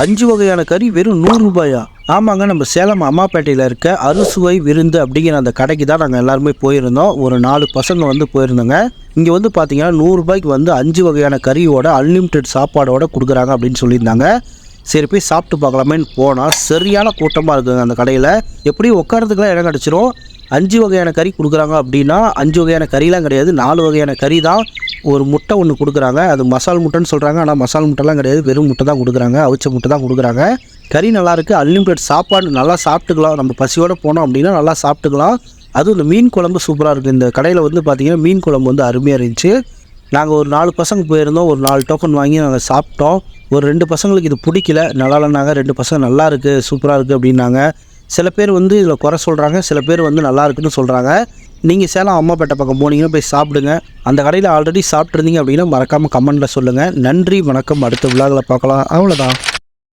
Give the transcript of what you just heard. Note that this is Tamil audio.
அஞ்சு வகையான கறி வெறும் நூறு ரூபாயா? ஆமாங்க நம்ம சேலம் அம்மாப்பேட்டையில் இருக்க அறுசுவை விருந்து அப்படிங்கிற அந்த கடைக்கு தான் நாங்கள் எல்லாருமே போயிருந்தோம். ஒரு நாலு பசங்க வந்து போயிருந்தோங்க. இங்கே வந்து பார்த்தீங்கன்னா நூறுரூபாய்க்கு வந்து அஞ்சு வகையான கறியோட அன்லிமிட்டெட் சாப்பாடோட கொடுக்குறாங்க அப்படின்னு சொல்லியிருந்தாங்க. சரி போய் சாப்பிட்டு பார்க்கலாமேன்னு போனால் சரியான கூட்டமாக இருக்குங்க அந்த கடையில். எப்படி உட்காரத்துக்குலாம் இடம் கிடச்சிரும். அஞ்சு வகையான கறி கொடுக்குறாங்க அப்படின்னா அஞ்சு வகையான கறிலாம் கிடையாது. நாலு வகையான கறி தான் ஒரு முட்டை ஒன்று கொடுக்குறாங்க. அது மசால் முட்டைன்னு சொல்கிறாங்க ஆனால் மசால் முட்டைலாம் கிடையாது. வெறும் முட்டை தான் கொடுக்குறாங்க. அவிச்ச முட்டை தான் கொடுக்குறாங்க. கறி நல்லாயிருக்கு அன்லிமிட்டெட் அன்லிமிட்டட் சாப்பாடு நல்லா சாப்பிட்டுக்கலாம். நம்ம பசியோடு போனோம் அப்படின்னா நல்லா சாப்பிட்டுக்கலாம். அதுவும் இந்த மீன் குழம்பு சூப்பராக இருக்குது இந்த கடையில் வந்து பார்த்திங்கன்னா மீன் குழம்பு வந்து அருமையாக இருந்துச்சு. நாங்கள் ஒரு நாலு பசங்க போயிருந்தோம். ஒரு நாலு டோக்கன் வாங்கி நாங்கள் சாப்பிட்டோம். ஒரு ரெண்டு பசங்களுக்கு இது பிடிக்கல. நல்லா இல்லைனாங்க ரெண்டு பசங்க நல்லா இருக்குது சூப்பராக இருக்குது அப்படின்னாங்க. சில பேர் வந்து இதில் குறை சொல்கிறாங்க சில பேர் வந்து நல்லா இருக்குன்னு சொல்கிறாங்க. நீங்கள் சேலம் அம்மாப்பேட்டை பக்கம் போனீங்கன்னா போய் சாப்பிடுங்க. அந்த கடையில் ஆல்ரெடி சாப்பிட்ருந்தீங்க அப்படின்னா மறக்காமல் கமெண்ட்டில் சொல்லுங்கள் நன்றி வணக்கம். அடுத்த விழாவில் பார்க்கலாம். அவ்வளோதான்